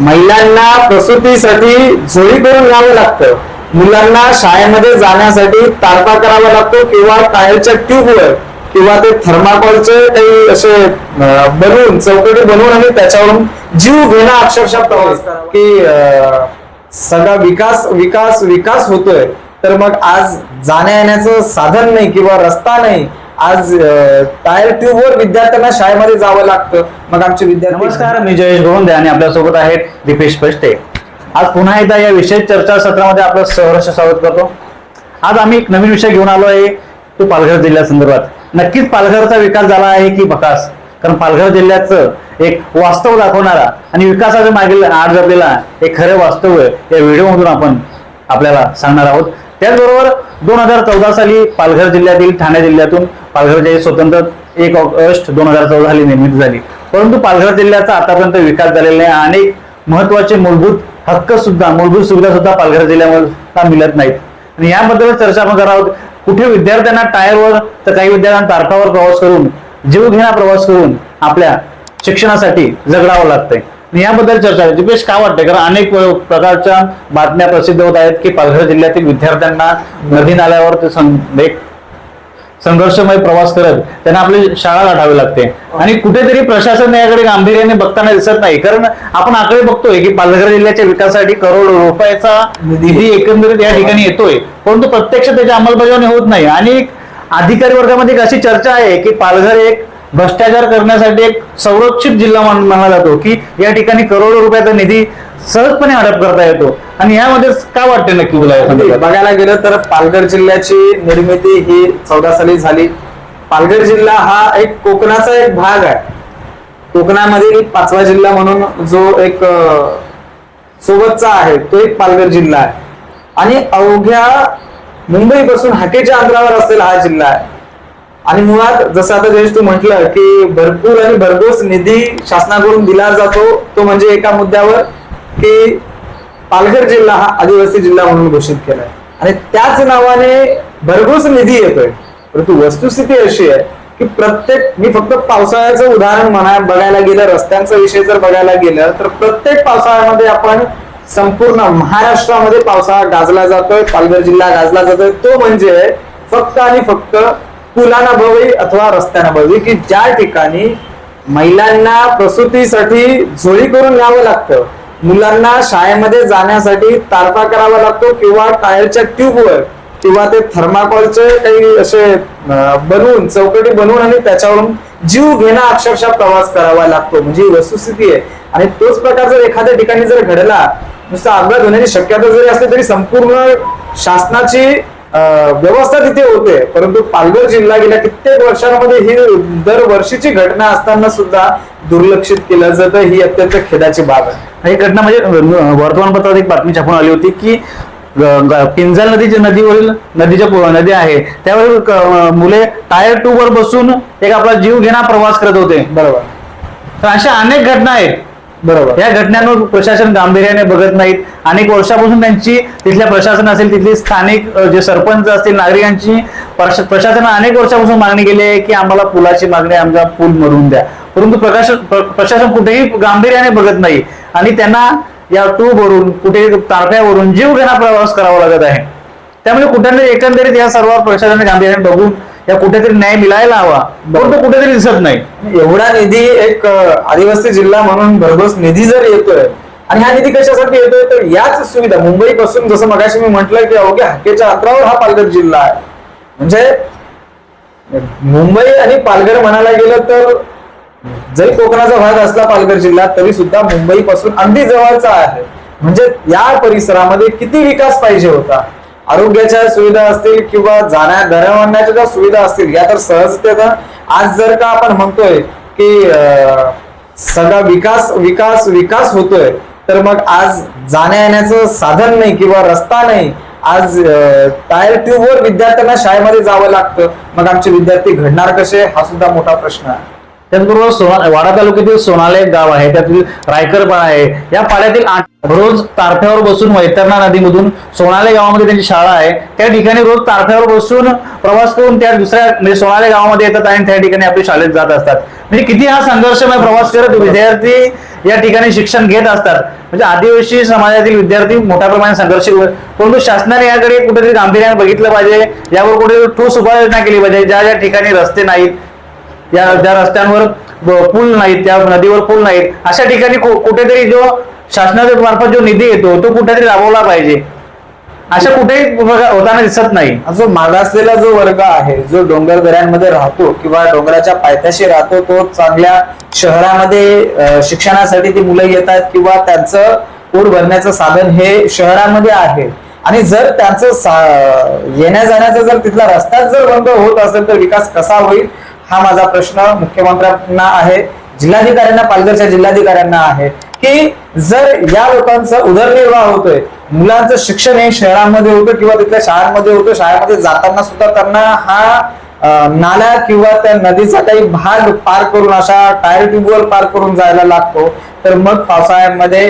महिलांना प्रसूतीसाठी झोळी करून घ्यावं लागतं. मुलांना शाळेमध्ये जाण्यासाठी तारपा करावा लागतो किंवा टायरच्या ट्यूबवर किंवा ते थर्माकोलचे काही असे बनवून चौकटी बनवून आणि त्याच्यावरून जीव घेणं अक्षरशः प्रवास की अं, सगळा विकास विकास विकास होतोय. तर मग आज जाण्या येण्याचं साधन नाही किंवा रस्ता नाही आज टायर टायर ट्यूबवर विद्यार्थ्यांना शाळेमध्ये जावं लागतं. मग आमचे विद्यार्थी नमस्कार मी जयेश गोंदे आणि आपल्यासोबत आहेत दीपेश पष्टे आज पुन्हा एकदा या विशेष चर्चा सत्रामध्ये आपलं सहर्ष स्वागत करतो. आज आम्ही एक नवीन विषय घेऊन आलो आहे तो पालघर जिल्ह्यासंदर्भात नक्कीच पालघरचा विकास झाला आहे की बकास कारण पालघर जिल्ह्याचं एक वास्तव दाखवणारा आणि विकासाच्या मागील आड जपलेला एक खरं वास्तव आहे. या व्हिडिओमधून आपण आपल्याला सांगणार आहोत. त्याचबरोबर दोन हजार चौदा साली पालघर जिल्ह्यातील ठाणे जिल्ह्यातून पालघर स्वतंत्र एक ऑगस्ट दोन हजार चौदा साली निर्मिती झाली. परंतु पालघर जिल्ह्याचा आतापर्यंत विकास झालेला आहे अनेक महत्त्वाचे मूलभूत हक्क सुद्धा मूलभूत सुविधा सुद्धा पालघर जिल्ह्यामध्ये मिळत नाहीत. आणि याबद्दल चर्चा आपण करणार आहोत. कुठे विद्यार्थ्यांना टायरवर तर काही विद्यार्थ्यांना तारखावर प्रवास करून जीवघेणा प्रवास करून आपल्या शिक्षणासाठी जगडावं लागतंय. याबद्दल चर्चा आहे दीपेश काय वाटतंय? कारण अनेक प्रकारच्या बातम्या प्रसिद्ध होत आहेत की पालघर जिल्ह्यातील विद्यार्थ्यांना नदी नाल्यावर ते एक संघर्षमय प्रवास करत त्यांना आपली शाळा गाठावी लागते. आणि कुठेतरी प्रशासन याकडे गांभीर्याने बघताना दिसत नाही. कारण आपण आकडे बघतोय की पालघर जिल्ह्याच्या विकासासाठी करोड रुपयाचा निधी एकंदरीत या ठिकाणी येतोय. परंतु प्रत्यक्ष त्याची अंमलबजावणी होत नाही. आणि अधिकारी वर्गामध्ये एक अशी चर्चा आहे की पालघर एक भ्रष्टाचार करण्यासाठी एक संरक्षित जिल्हा मान- मानला जातो की या ठिकाणी करोडो रुपयाचा निधी सहजपणे हडप करता येतो. आणि यामध्ये काय वाटते नक्की तुला? बघायला गेलं तर पालघर जिल्ह्याची निर्मिती ही चौदा साली झाली. पालघर जिल्हा हा एक कोकणाचा एक भाग आहे. कोकणामधील पाचवा जिल्हा म्हणून जो एक सोबतचा आहे तो एक पालघर जिल्हा आहे. आणि अवघ्या मुंबईपासून हाकेच्या अंतरावर असलेला हा जिल्हा आहे. आणि मुळात जसं आता जयेश तू म्हटलं की भरपूर आणि भरघोस निधी शासनाकडून दिला जातो तो म्हणजे एका मुद्द्यावर की पालघर जिल्हा हा आदिवासी जिल्हा म्हणून घोषित केलाय. आणि त्याच नावाने भरघोस निधी येतोय. परंतु वस्तुस्थिती अशी आहे की प्रत्येक मी फक्त पावसाळ्याचं उदाहरण म्हणा बघायला गेलं रस्त्यांचा विषय जर बघायला गेलं तर प्रत्येक पावसाळ्यामध्ये आपण संपूर्ण महाराष्ट्रामध्ये पावसाळा गाजला जातोय पालघर जिल्हा गाजला जातोय. तो म्हणजे फक्त आणि फक्त पुलाना भवी अथवा रस्त्याना भवी की ज्या ठिकाणी महिलांना प्रसूतीसाठी झोळी करून घ्यावं लागतं मुलांना शाळेमध्ये जाण्यासाठी तारपा करावा लागतो किंवा टायरच्या ट्यूबवर किंवा ते थर्माकोलचे काही असे बनवून चौकटी बनवून आणि त्याच्यावरून जीव घेणं अक्षरशः प्रवास करावा लागतो. म्हणजे वस्तुस्थिती आहे. आणि तोच प्रकार जर एखाद्या ठिकाणी जर घडला नुसता अपघात होण्याची शक्यता जरी असली तरी संपूर्ण शासनाची व्यवस्था तिथे होते. परंतु पालघर जिल्हा गेल्या कित्येक वर्षांमध्ये ही दरवर्षीची घटना असताना सुद्धा दुर्लक्षित केलं जातं. ही अत्यंत खेदाची बाब आहे. ही घटना म्हणजे वर्तमानपत्रात एक बातमी छापून आली होती की पिंजाल नदीची नदीवरील नदीच्या नदी आहे त्यावर क- मुले टायर टू वर बसून एक आपला जीव घेणा प्रवास करत होते. बरोबर. तर अशा अनेक घटना आहेत. बरोबर. या घटनांवर प्रशासन गांभीर्याने बघत नाहीत. अनेक वर्षापासून त्यांची तिथल्या प्रशासन असेल तिथली स्थानिक जे सरपंच असतील नागरिकांची प्रशा- प्रशासनाने अनेक वर्षापासून मागणी केली आहे की आम्हाला पुलाची मागणी आमचा पूल मरून द्या. परंतु प्रकाशन प्रशासन कुठेही गांभीर्याने बघत नाही आणि त्यांना या टूबवरून कुठे तारफ्यावरून जीव घेणा प्रवास करावा लागत आहे. त्यामुळे कुठे एकंदरीत या सर्व प्रशासनाने गांभीर्याने बघून या कुठेतरी न्याय मिळायला हवा. परंतु कुठेतरी दिसत नाही. एवढा निधी एक आदिवासी जिल्हा म्हणून भरघोस निधी जर येतोय आणि हा निधी कशासाठी येतोय तर याच सुविधा मुंबई पासून जसं मगाशी मी म्हटलं की अवघ्या हाकेच्या अंतरावर हा पालघर जिल्हा आहे. म्हणजे मुंबई आणि पालघर म्हणायला गेलं तर जरी कोकणाचा भाग असला पालघर जिल्हा तरी सुद्धा मुंबई पासून अगदी जवळचा आहे. म्हणजे या परिसरामध्ये किती विकास पाहिजे होता? आरोग्याच्या सुविधा असतील किंवा जाण्या घरवण्याच्या ज्या सुविधा असतील या तर सहजतेनं आज जर का आपण म्हणतोय की सगळा विकास विकास विकास होतोय तर मग आज जाण्या येण्याचं साधन नाही किंवा रस्ता नाही आज टायर ट्यूबवर विद्यार्थ्यांना शाळेमध्ये जावं लागतं. मग आमचे विद्यार्थी घडणार कसे? हा सुद्धा मोठा प्रश्न आहे. त्याचबरोबर सोना वाडा तालुक्यातील सोनाले गाव आहे त्यातील रायकर आहे. या पाड्यातील आठ रोज तारफ्यावर बसून वैतरणा नदीमधून सोनाले गावामध्ये त्यांची शाळा आहे. त्या ठिकाणी रोज तारफ्यावर बसून प्रवास करून त्या दुसऱ्या म्हणजे सोनाले गावामध्ये येतात आणि त्या ठिकाणी आपल्या शाळेत जात असतात. म्हणजे किती हा संघर्षमय प्रवास करत विद्यार्थी या ठिकाणी शिक्षण घेत असतात. म्हणजे आदिवासी समाजातील विद्यार्थी मोठ्या प्रमाणात संघर्ष परंतु शासनाने याकडे कुठेतरी गांभीर्याने बघितलं पाहिजे. यावर कुठे ठोस उपाययोजना केली पाहिजे. ज्या ज्या ठिकाणी रस्ते नाहीत या ज्या रस्त्यांवर पूल नाहीत त्या नदीवर पूल नाहीत अशा ठिकाणी कुठेतरी जो शासनाच्या मार्फत जो निधी येतो तो कुठेतरी राबवला पाहिजे. अशा कुठेही होताना दिसत नाही. जो मागासलेला जो वर्ग आहे जो डोंगर दऱ्यांमध्ये राहतो किंवा डोंगराच्या पायथ्याशी राहतो तो चांगल्या शहरामध्ये शिक्षणासाठी ती मुलं येतात किंवा त्यांचं पोट भरण्याचं साधन हे शहरामध्ये आहे. आणि जर त्यांचं सा- येण्या जाण्याचा जर तिथला रस्ताच जर बंद होत असेल तर विकास कसा होईल? हा माझा प्रश्न मुख्यमंत्र्यांना आहे. जिल्हाधिकाऱ्यांना पालघरच्या जिल्हाधिकाऱ्यांना आहे. की जर या लोकांचा उदरनिर्वाह होतोय मुलांचं शिक्षण हे शहरांमध्ये होतं किंवा तिथल्या शाळांमध्ये होतं शाळेमध्ये जाताना सुद्धा त्यांना हा नाला किंवा त्या नदीचा काही भाग पार करून अशा टायर ट्यूबवर पार करून जायला लागतो तर मग पावसाळ्यामध्ये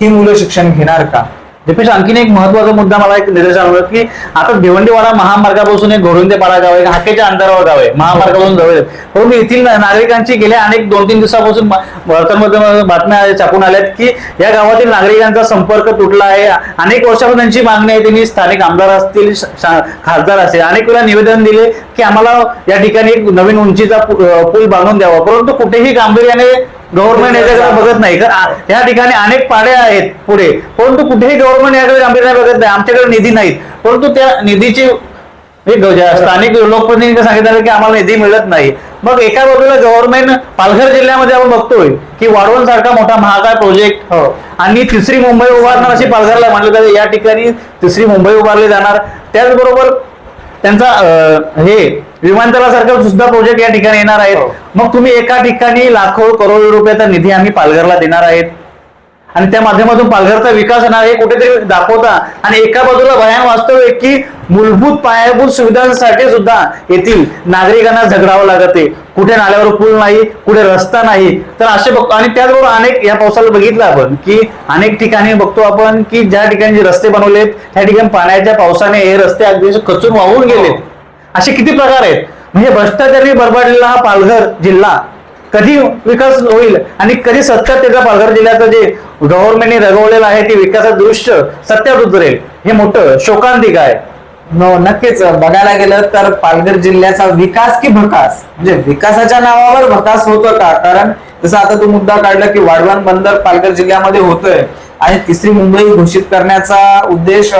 ही मुलं शिक्षण घेणार का? दीपेश आणखीन एक महत्त्वाचा मुद्दा मला एक निर्देश आला की आता भिवंडीवाडा महामार्गापासून एक घोडुंदे पाडा गाव आहे हाकेच्या अंतरावर गाव आहे महामार्गापासून जवळ परंतु येथील नागरिकांची गेल्या अनेक दोन तीन दिवसापासून मा- बातम्या छापून आल्यात की या गावातील नागरिकांचा संपर्क तुटला आहे. अनेक वर्षापासून त्यांची मागणी आहे त्यांनी स्थानिक आमदार असतील खासदार असतील अनेक वेळा निवेदन दिले की आम्हाला या ठिकाणी एक नवीन उंचीचा पूल बांधून द्यावा. परंतु कुठेही गांभीर्याने गव्हर्नमेंट याच्याकडे बघत नाही. कारण या ठिकाणी अनेक पाड्या आहेत पुढे. परंतु कुठेही गव्हर्नमेंट याकडे गांभीर्याने बघत नाही. आमच्याकडे निधी नाहीत. परंतु त्या निधीची हे स्थानिक लोकप्रतिनिधींनी सांगितलं की आम्हाला निधी मिळत नाही. मग एका बाजूला गव्हर्नमेंट पालघर जिल्ह्यामध्ये आपण बघतोय की वाढवण सारखा मोठा महाकाय प्रोजेक्ट हो. आणि तिसरी मुंबई उभारणार अशी पालघरला म्हटलं जाते. या ठिकाणी तिसरी मुंबई उभारली जाणार. त्याचबरोबर त्यांचा हे विमानतळासारखा सुद्धा प्रोजेक्ट या ठिकाणी येणार आहेत. हो. मग तुम्ही एका ठिकाणी लाखो करोड रुपयाचा निधी आम्ही पालघरला देणार आहेत. आणि त्या माध्यमातून पालघरचा विकास होणार हे कुठेतरी दाखवता. आणि एका बाजूला भयान वास्तव आहे की मूलभूत पायाभूत सुविधांसाठी सुद्धा येथील नागरिकांना झगडावं लागत आहे. कुठे नाल्यावर पूल नाही कुठे रस्ता नाही. तर असे बघतो आणि त्याचबरोबर अनेक या पावसाला बघितलं आपण की अनेक ठिकाणी बघतो आपण की ज्या ठिकाणी जे रस्ते बनवलेत त्या ठिकाणी पाण्याच्या पावसाने हे रस्ते अगदी खचून वाहून गेलेत. असे किती प्रकार आहेत? म्हणजे भ्रष्टाचारी बरबाडलेला हा पालघर जिल्हा कधी विकास होईल आणि कधी सत्यात त्याचा पालघर जिल्ह्याचं जे गव्हर्नमेंटने रगवलेलं आहे ते विकासाचं दृश्य सत्यात उतरेल हे मोठं शोकांतिक आहे. नक्कीच. बघायला गेलं तर पालघर जिल्ह्याचा विकास की भकास? म्हणजे विकासाच्या नावावर भकास होतो का कारण जसं आता तू मुद्दा काढला की वाढवण बंदर पालघर जिल्ह्यामध्ये होतोय. आणि तिसरी मुंबई घोषित करण्याचा उद्देश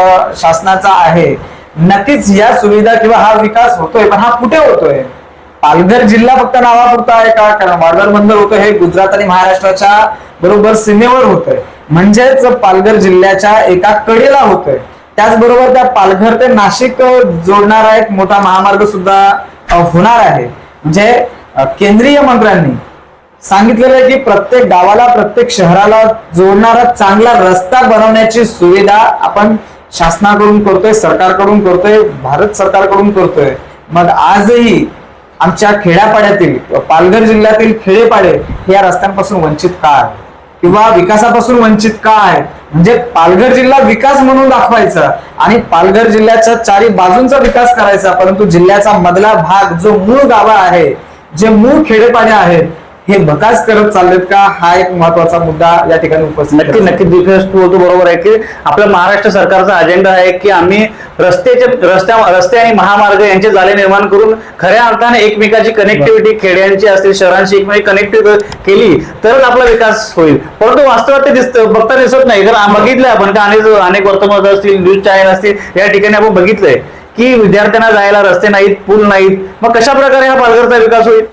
शासनाचा आहे. नक्कीच या सुविधा किंवा हा विकास होतोय पण हा कुठे होतोय? पालघर जिल्हा फक्त नावापुरता आहे का? कारण वाढवण बंदर होतं हे गुजरात आणि महाराष्ट्राच्या बरोबर सीमेवर होतंय. म्हणजेच पालघर जिल्ह्याच्या एका कडेला होतोय. त्याचबरोबर त्या पालघर ते नाशिक जोडणारा एक मोठा महामार्ग सुद्धा होणार आहे. म्हणजे केंद्रीय मंत्र्यांनी सांगितलेलं आहे की प्रत्येक गावाला प्रत्येक शहराला जोडणारा चांगला रस्ता बनवण्याची सुविधा आपण शासनाकडून करतोय सरकारकडून करतोय भारत सरकारकडून करतोय. मग आजही आमच्या खेड्यापाड्यातील पालघर जिल्ह्यातील खेडेपाडे हे या रस्त्यांपासून वंचित का आहे? किंवा विकासापासून वंचित का आहे? म्हणजे पालघर जिल्हा विकास म्हणून दाखवायचा आणि पालघर जिल्ह्याच्या चारी बाजूंचा विकास करायचा परंतु जिल्ह्याचा मधला भाग जो मूळ गावा आहे जे मूळ खेडेपाडे आहेत हे बकास करत चाललेत का? हा एक महत्त्वाचा मुद्दा या ठिकाणी उपस्थित नक्की. नक्की. दिपेश तू बोलतो बरोबर आहे की आपल्या महाराष्ट्र सरकारचा अजेंडा आहे की आम्ही रस्त्याचे रस्त्या रस्ते आणि महामार्ग यांचे जाळे निर्माण करून खऱ्या अर्थाने एकमेकाची कनेक्टिव्हिटी खेड्यांची असतील शहरांची एकमेक कनेक्टिव्ह केली तरच आपला विकास होईल. परंतु वास्तवात ते दिसतं बघता दिसत नाही. कारण बघितलंय आपण का अनेक अनेक वर्तमान असतील न्यूज चॅनल असतील या ठिकाणी आपण बघितलंय की विद्यार्थ्यांना जायला रस्ते नाहीत पूल नाहीत. मग कशा प्रकारे हा पालघरचा विकास होईल?